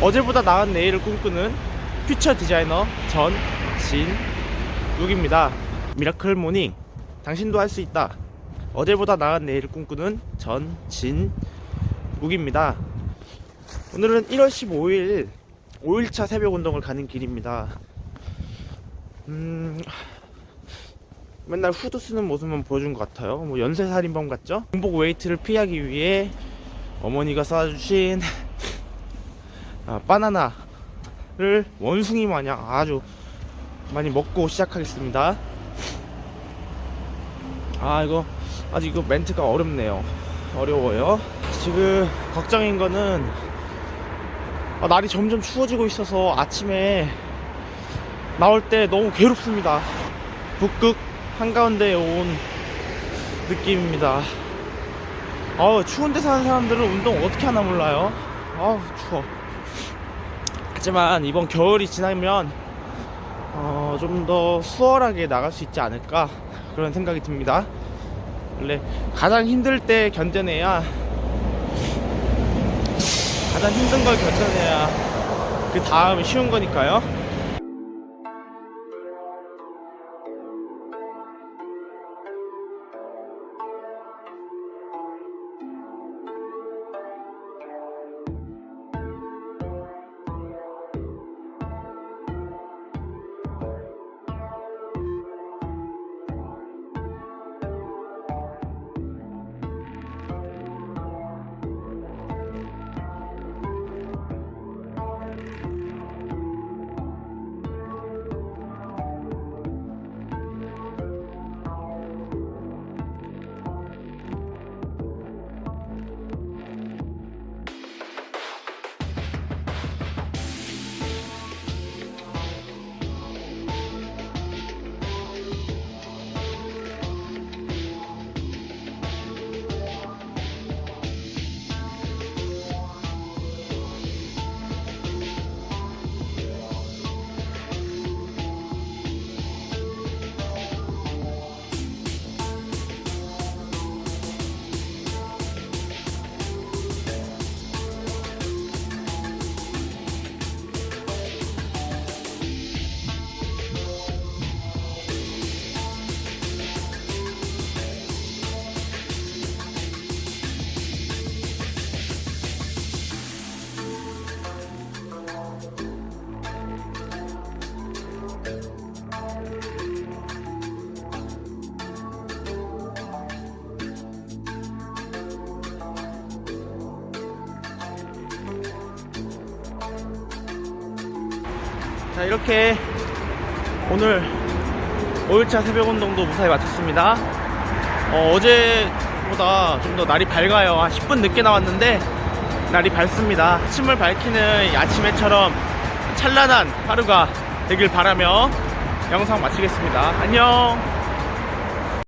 어제보다 나은 내일을 꿈꾸는 퓨처 디자이너 전진욱입니다. 미라클 모닝 당신도 할 수 있다. 어제보다 나은 내일을 꿈꾸는 전진욱입니다. 오늘은 1월 15일 5일차 새벽 운동을 가는 길입니다. 음, 맨날 후드 쓰는 모습만 보여준 것 같아요. 뭐 연쇄살인범 같죠? 중복 웨이트를 피하기 위해 어머니가 쏴주신 아, 바나나를 원숭이 마냥 아주 많이 먹고 시작하겠습니다. 아 이거 아직 이거 멘트가 어렵네요. 어려워요. 지금 걱정인 거는 아, 날이 점점 추워지고 있어서 아침에 나올 때 너무 괴롭습니다. 북극 한가운데에 온 느낌입니다. 아우 추운 데 사는 사람들은 운동 어떻게 하나 몰라요. 아우 추워. 하지만 이번 겨울이 지나면 어, 좀 더 수월하게 나갈 수 있지 않을까 그런 생각이 듭니다. 원래 가장 힘들 때 견뎌내야 가장 힘든 걸 견뎌내야 그 다음이 쉬운 거니까요. 자 이렇게 오늘 5일차 새벽 운동도 무사히 마쳤습니다. 어, 제보다 좀 더 날이 밝아요. 한 10분 늦게 나왔는데 날이 밝습니다. 아침을 밝히는 이 아침 해처럼 찬란한 하루가 되길 바라며 영상 마치겠습니다. 안녕